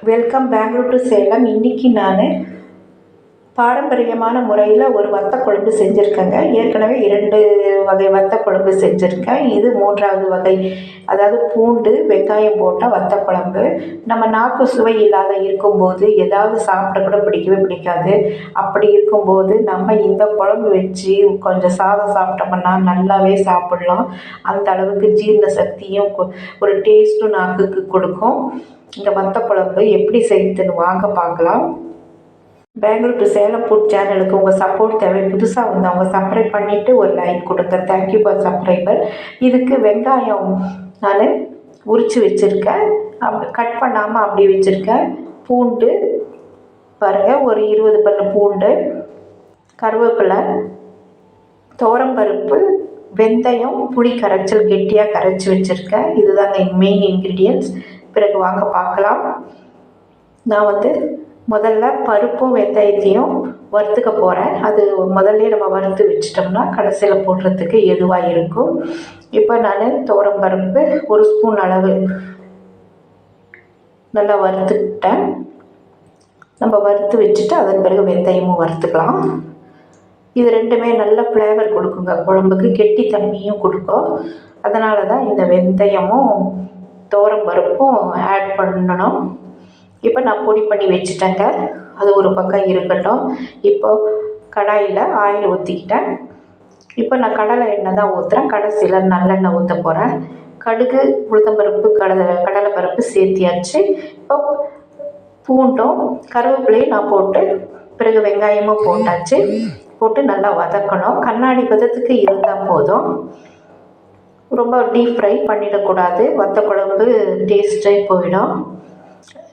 Welcome Bangalore to Salem இன்றைக்கி நான் பாரம்பரியமான முறையில் ஒரு வத்த குழம்பு செஞ்சுருக்கேங்க. ஏற்கனவே இரண்டு வகை வத்த குழம்பு செஞ்சுருக்கேன். இது மூன்றாவது வகை. அதாவது பூண்டு வெங்காயம் போட்ட வத்த குழம்பு. நம்ம நாக்கு சுவை இல்லாத இருக்கும்போது ஏதாவது சாப்பிட கூட பிடிக்கவே பிடிக்காது. அப்படி இருக்கும்போது நம்ம இந்த குழம்பு வச்சு கொஞ்சம் சாதம் சாப்பிட்டோம்னா நல்லாவே சாப்பிட்லாம். அந்த அளவுக்கு ஜீரண சக்தியும் கொ- ஒரு டேஸ்ட்டும் நாக்குக்கு கொடுக்கும். இந்த வத்த குழம்பு எப்படி செய்யுதுன்னு வாங்க பார்க்கலாம். பெங்களூர் டு சேலம் ஃபுட் சேனலுக்கு உங்கள் சப்போர்ட் தேவை. புதுசாக வந்து அவங்க சப்ஸ்கிரைப் பண்ணிவிட்டு ஒரு லைக் கொடுங்க. தேங்க்யூ ஃபார் சப்ஸ்கிரைபர் இதுக்கு வெங்காயம் நான் உரித்து வச்சுருக்கேன். அப்படி கட் பண்ணாமல் அப்படி வச்சுருக்கேன். பூண்டு பாருங்கள் ஒரு இருபது பல்லு பூண்டு கருவேப்பிலை தோரம்பருப்பு வெந்தயம் புளி கரைச்சல் கெட்டியாக கரைச்சி வச்சுருக்கேன். இதுதாங்க மெயின் இன்க்ரீடியன்ட்ஸ் பிறகு வாங்க பார்க்கலாம். நான் வந்து முதல்ல பருப்பும் வெந்தயத்தையும் வறுத்துக்க போகிறேன் அது முதல்ல நம்ம வறுத்து வச்சிட்டோம்னா கடைசியில் போடுறதுக்கு எதுவாக இருக்கும். இப்போ நான் பருப்பு ஒரு ஸ்பூன் அளவு நல்லா வறுத்துக்கிட்டேன். நம்ம வறுத்து வச்சுட்டு அதன் பிறகு வெந்தயமும் வறுத்துக்கலாம். இது ரெண்டுமே நல்ல ஃப்ளேவர் கொடுக்குங்க. குழம்புக்கு கெட்டித்தன்மையும் கொடுக்கும். அதனால தான் இந்த வெந்தயமும் பருப்பும் ஆட் பண்ணணும். இப்போ நான் பொடி பண்ணி வச்சுட்டேங்க. அது ஒரு பக்கம் இருக்கட்டும். இப்போ கடாயில் ஆயில் ஊற்றிக்கிட்டேன் இப்போ நான் கடலை எண்ணெய் தான் ஊற்றுறேன் கடைசியில் நல்லெண்ணெய் ஊற்ற போகிறேன் கடுகு உளுத்தம்பருப்பு கடலை கடலை பருப்பு சேர்த்தியாச்சு. இப்போ பூண்டும் கருவேப்பிலையும் நான் போட்டு பிறகு வெங்காயமும் போட்டாச்சு. போட்டு நல்லா வதக்கணும். கண்ணாடி பதத்துக்கு இருந்தால் போதும். ரொம்ப டீப் ஃப்ரை பண்ணிடக்கூடாது. வத்த குழம்பு டேஸ்ட்டே போயிடும்.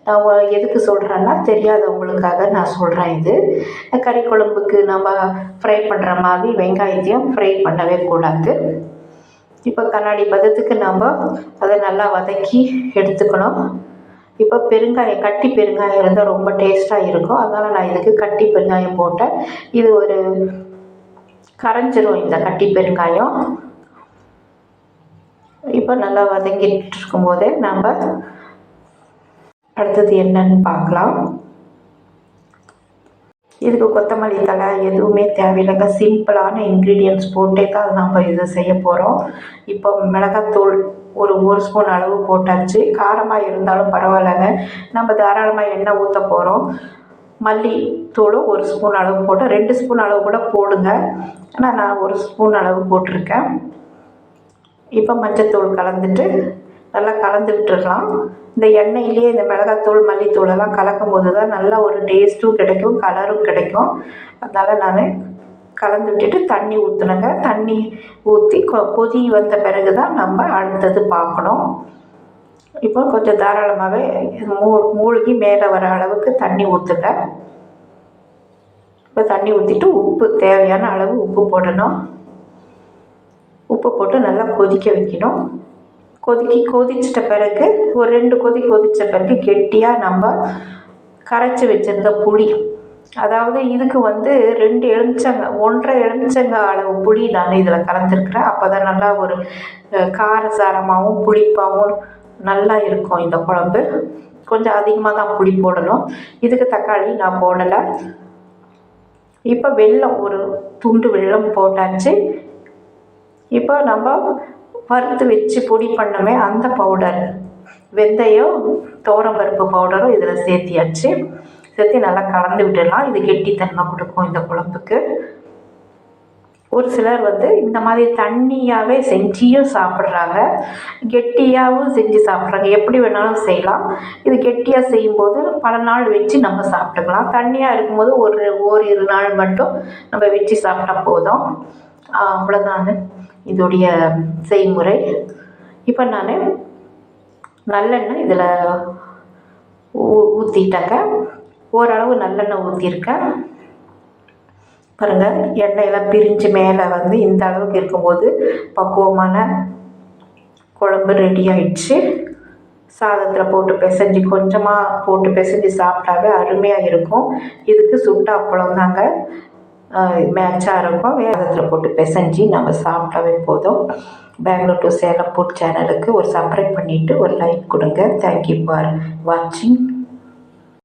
நான் எதுக்கு சொல்கிறேன்னா தெரியாதவங்களுக்காக நான் சொல்கிறேன் இது. கறி குழம்புக்கு நம்ம ஃப்ரை பண்ணுற மாதிரி வெங்காயத்தையும் ஃப்ரை பண்ணவே கூடாது. இப்போ கண்ணாடி பதத்துக்கு நம்ம அதை நல்லா வதக்கி எடுத்துக்கணும். இப்போ பெருங்காயம் கட்டி பெருங்காயம் இருந்தால் ரொம்ப டேஸ்ட்டாக இருக்கும். அதனால் நான் இதுக்கு கட்டி பெருங்காயம் போட்டேன். இது ஒரு கரைஞ்சிரும் இந்த கட்டி பெருங்காயம். இப்போ நல்லா வதங்கிட்டு இருக்கும்போதே நம்ம அடுத்தது என்னன்னு பார்க்கலாம். இதுக்கு கொத்தமல்லி தழை எதுவுமே தேவையில்லைங்க. சிம்பிளான இன்க்ரீடியன்ட்ஸ் போட்டே தான் நம்ம இது செய்ய போகிறோம் இப்போ மிளகாத்தூள் ஒரு ஒரு ஸ்பூன் அளவு போட்டாச்சு. காரமாக இருந்தாலும் பரவாயில்லைங்க. நம்ம தாராளமாக எண்ணெய் ஊற்ற போகிறோம் மல்லித்தூளும் ஒரு ஸ்பூன் அளவு போட்டு ரெண்டு ஸ்பூன் அளவு கூட போடுங்க. ஆனால் நான் ஒரு ஸ்பூன் அளவு போட்டிருக்கேன். இப்போ மஞ்சத்தூள் கலந்துட்டு நல்லா கலந்து விட்டுடலாம் இந்த எண்ணெயிலே இந்த மிளகாத்தூள் மல்லித்தூள் எல்லாம் கலக்கும் போது தான் நல்லா ஒரு டேஸ்ட்டும் கிடைக்கும் கலரும் கிடைக்கும். அதனால் நான் கலந்து விட்டுட்டு தண்ணி ஊற்றுனங்க தண்ணி ஊற்றி கொ கொதி வந்த பிறகு தான் நம்ம அடுத்தது பார்க்கணும். இப்போ கொஞ்சம் தாராளமாகவே மூ மூழ்கி மேலே வர அளவுக்கு தண்ணி ஊற்றுங்க இப்போ தண்ணி ஊற்றிட்டு உப்பு தேவையான அளவு உப்பு போடணும். உப்பு போட்டு நல்லா கொதிக்க வைக்கணும். கொதிக்கி கொதிச்சிட்ட பிறகு ஒரு ரெண்டு கொதி கொதித்த பிறகு கெட்டியாக நம்ம கரைச்சி வச்சிருந்த புளி. அதாவது இதுக்கு வந்து ரெண்டு எலுமிச்சங்க ஒன்றரை எலுமிச்சங்க அளவு புளி நான் இதில் கலந்துருக்கிறேன். அப்போ தான் நல்லா ஒரு காரசாரமாகவும் புளிப்பாகவும் நல்லா இருக்கும் இந்த குழம்பு. கொஞ்சம் அதிகமாக தான் புளி போடணும். இதுக்கு தக்காளி நான் போடலை. இப்போ வெல்லம் ஒரு துண்டு வெல்லம் போட்டாச்சு. இப்போ நம்ம வறுத்து வச்சு பொடி பண்ணமே அந்த பவுடர் வெந்தயம் பருப்பு பவுடரும் இதில் சேர்த்தியாச்சு. சேர்த்து நல்லா கலந்து விட்டுடலாம். இது கெட்டித்தன்மை கொடுக்கும் இந்த குழம்புக்கு. ஒரு சிலர் வந்து இந்த மாதிரி தண்ணியாகவே செஞ்சியும் சாப்பிட்றாங்க. கெட்டியாகவும் செஞ்சு சாப்பிட்றாங்க. எப்படி வேணாலும் செய்யலாம். இது கெட்டியாக செய்யும்போது பல நாள் வச்சு நம்ம சாப்பிட்டுக்கலாம். தண்ணியாக இருக்கும்போது ஒரு ஓரிரு நாள் மட்டும் நம்ம வச்சு சாப்பிட்டா போதும். அவ்வளோதாங்க அவ்வளோதான் இதோடைய செய்முறை. இப்போ நான் நல்லெண்ணெய் இதில் ஊ ஊற்றிட்டேங்க ஓரளவு நல்லெண்ணெய் ஊற்றிருக்கேன் பாருங்கள் எண்ணெயெல்லாம் பிரிஞ்சு மேலே வந்து இந்த அளவுக்கு இருக்கும்போது பக்குவமான குழம்பு ரெடி ஆயிடுச்சு. சாதத்தில் போட்டு பிசைஞ்சு கொஞ்சமாக போட்டு பிசைஞ்சு சாப்பிட்டாவே அருமையாக இருக்கும். இதுக்கு சுட்ட அப்பளம் தாங்க. மேட்சாக இருக்கும் வேதத்தில் போட்டு பிசைஞ்சு நம்ம சாப்பிட்டாவே போதும். பெங்களூர் டு சேலம் ஃபுட் சேனலுக்கு ஒரு சப்ஸ்கிரைப் பண்ணிவிட்டு ஒரு லைக் கொடுங்க. தேங்க்யூ ஃபார் வாட்சிங்